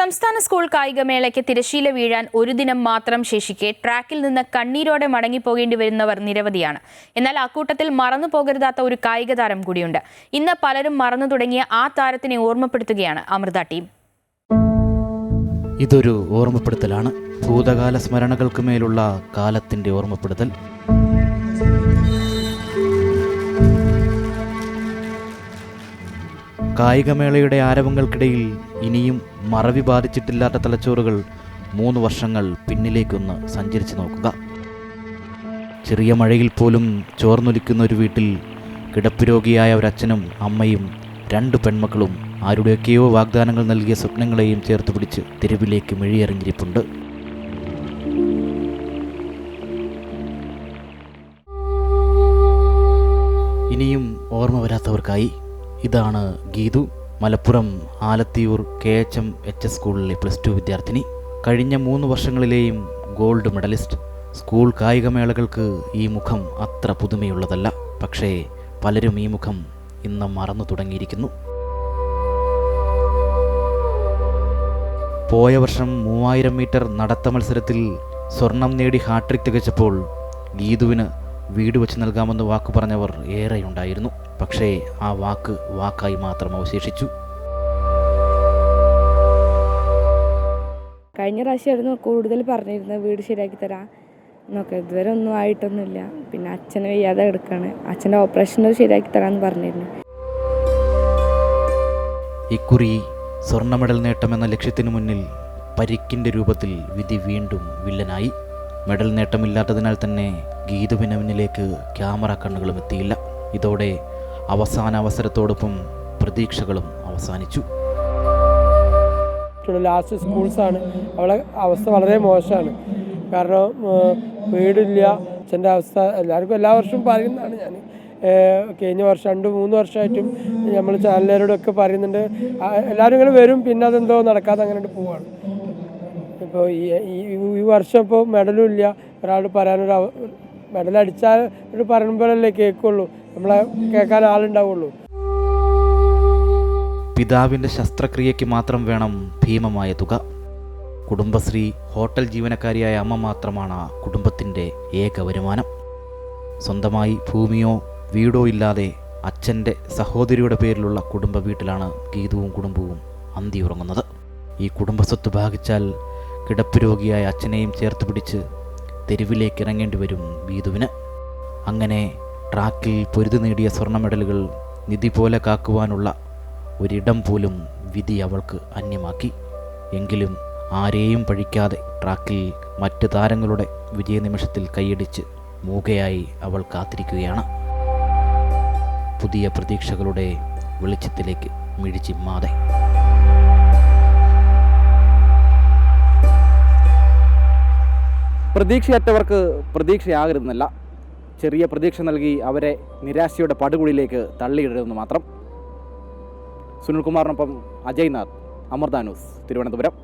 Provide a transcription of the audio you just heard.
സംസ്ഥാന സ്കൂൾ കായികമേളയ്ക്ക് തിരശീല വീഴാൻ ഒരു ദിനം മാത്രം ശേഷിക്കെ ട്രാക്കിൽ നിന്ന് കണ്ണീരോടെ മടങ്ങിപ്പോകേണ്ടി വരുന്നവർ നിരവധിയാണ്. എന്നാൽ അക്കൂട്ടത്തിൽ മറന്നു പോകരുതാത്ത ഒരു കായിക താരം കൂടിയുണ്ട്. ഇന്ന് പലരും മറന്നു തുടങ്ങിയ ആ താരത്തിനെ ഓർമ്മപ്പെടുത്തുകയാണ് അമൃത ടീം. ഇതൊരു ഓർമ്മപ്പെടുത്തലാണ്. ഭൂതകാല സ്മരണകൾക്ക് മേലുള്ള കാലത്തിന്റെ ഓർമ്മപ്പെടുത്തൽ. കായികമേളയുടെ ആരവങ്ങൾക്കിടയിൽ ഇനിയും മറവി ബാധിച്ചിട്ടില്ലാത്ത തലച്ചോറുകൾ മൂന്ന് വർഷങ്ങൾ പിന്നിലേക്കൊന്ന് സഞ്ചരിച്ചു നോക്കുക. ചെറിയ മഴയിൽ പോലും ചോർന്നൊലിക്കുന്ന ഒരു വീട്ടിൽ കിടപ്പ് രോഗിയായ ഒരച്ഛനും അമ്മയും രണ്ട് പെൺമക്കളും ആരുടെയൊക്കെയോ വാഗ്ദാനങ്ങൾ നൽകിയ സ്വപ്നങ്ങളെയും ചേർത്ത് പിടിച്ച് തെരുവിലേക്ക് മിഴിയെറിഞ്ഞിരിപ്പുണ്ട് ഇനിയും ഓർമ്മ വരാത്തവർക്കായി ഇതാണ് Geethu. Malappuram Alathiyur K H M H S സ്കൂളിലെ പ്ലസ് ടു വിദ്യാർത്ഥിനി. കഴിഞ്ഞ മൂന്ന് വർഷങ്ങളിലെയും ഗോൾഡ് മെഡലിസ്റ്റ് സ്കൂൾ കായികമേളകൾക്ക് ഈ മുഖം അത്ര പുതുമയുള്ളതല്ല. പക്ഷേ പലരും ഈ മുഖം ഇന്ന് മറന്നു തുടങ്ങിയിരിക്കുന്നു. പോയ വർഷം മൂവായിരം മീറ്റർ നടത്ത മത്സരത്തിൽ സ്വർണം നേടി ഹാട്രിക് തികച്ചപ്പോൾ ഗീതുവിന് വീട് വെച്ച് നൽകാമെന്ന് വാക്ക് പറഞ്ഞവർ ഏറെയുണ്ടായിരുന്നു. പക്ഷേ ആ വാക്ക് വാക്കായി മാത്രം അവശേഷിച്ചു. കഴിഞ്ഞ പ്രാവശ്യമായിരുന്നു കൂടുതൽ പറഞ്ഞിരുന്നത് വീട് ശരിയാക്കി തരാം എന്നൊക്കെ. ഇതുവരെ ഒന്നും ആയിട്ടൊന്നുമില്ല. പിന്നെ അച്ഛനെ വയ്യാതെ എടുക്കാണ് അച്ഛന്റെ ഓപ്പറേഷൻ ശരിയാക്കി തരാമെന്ന് പറഞ്ഞിരുന്നു. ഇക്കുറി സ്വർണ മെഡൽ നേട്ടമെന്ന ലക്ഷ്യത്തിനു മുന്നിൽ പരിക്കിന്റെ രൂപത്തിൽ വിധി വീണ്ടും വില്ലനായി. മെഡൽ നേട്ടമില്ലാത്തതിനാൽ തന്നെ ഗീതുവിന് മുന്നിലേക്ക് ക്യാമറ കണ്ണുകളും എത്തിയില്ല. ഇതോടെ അവസാന അവസരത്തോടൊപ്പം പ്രതീക്ഷകളും അവസാനിച്ചു. ലാസ്റ്റ് സ്കൂൾസാണ്. അവളെ അവസ്ഥ വളരെ മോശമാണ്. കാരണം വീടില്ല. അച്ഛന്റെ അവസ്ഥ എല്ലാവർക്കും എല്ലാ വർഷവും പറയുന്നതാണ് ഞാൻ. കഴിഞ്ഞ വർഷം രണ്ട് മൂന്ന് വർഷമായിട്ടും നമ്മൾ ചാനലുകാരോടൊക്കെ പറയുന്നുണ്ട്. എല്ലാവരും ഇങ്ങനെ വരും. പിന്നെ അതെന്തോ നടക്കാതെ അങ്ങനെ പോവാണ്. ഇപ്പോൾ ഈ ഈ- വർഷം ഇപ്പോൾ മെഡലും ഇല്ല. ഒരാൾ പറയാനൊരു മെഡൽ അടിച്ചാൽ പറയുമ്പോഴല്ലേ കേൾക്കുള്ളൂ. നമ്മളെ കേൾക്കാൻ ആളുണ്ടാവുള്ളൂ. പിതാവിന്റെ ശസ്ത്രക്രിയയ്ക്ക് മാത്രം വേണം ഭീമമായ തുക. കുടുംബശ്രീ ഹോട്ടൽ ജീവനക്കാരിയായ അമ്മ മാത്രമാണ് കുടുംബത്തിന്റെ ഏക വരുമാനം. സ്വന്തമായി ഭൂമിയോ വീടോ ഇല്ലാതെ അച്ഛന്റെ സഹോദരിയുടെ പേരിലുള്ള കുടുംബ വീട്ടിലാണ് ഗീതുവും കുടുംബവും അന്തിയുറങ്ങുന്നത് ഈ കുടുംബസ്വത്ത് ഭാഗിച്ചാൽ കിടപ്പ് രോഗിയായ അച്ഛനെയും ചേർത്ത് പിടിച്ച് തെരുവിലേക്ക് ഇറങ്ങേണ്ടി വരും ബീതുവിന് അങ്ങനെ ട്രാക്കിൽ പൊരുതി നേടിയ സ്വർണ മെഡലുകൾ നിധി പോലെ കാക്കുവാനുള്ള ഒരിടം പോലും വിധി അവൾക്ക് അന്യമാക്കി. എങ്കിലും ആരെയും പഴിക്കാതെ ട്രാക്കിൽ മറ്റ് താരങ്ങളുടെ വിജയനിമിഷത്തിൽ കൈയടിച്ച് മൂകയായി അവൾ കാത്തിരിക്കുകയാണ്. പുതിയ പ്രതീക്ഷകളുടെ വെളിച്ചത്തിലേക്ക് മിഴിച്ചിമ്മാതെ പ്രതീക്ഷയറ്റവർക്ക് പ്രതീക്ഷയാകരുതെന്നല്ല. ചെറിയ പ്രതീക്ഷ നൽകി അവരെ നിരാശയുടെ പടുകുഴിയിലേക്ക് തള്ളിയിടരുതെന്ന് മാത്രം. സുനിൽകുമാറിനൊപ്പം അജയ് നാഥ് അമൃത തിരുവനന്തപുരം.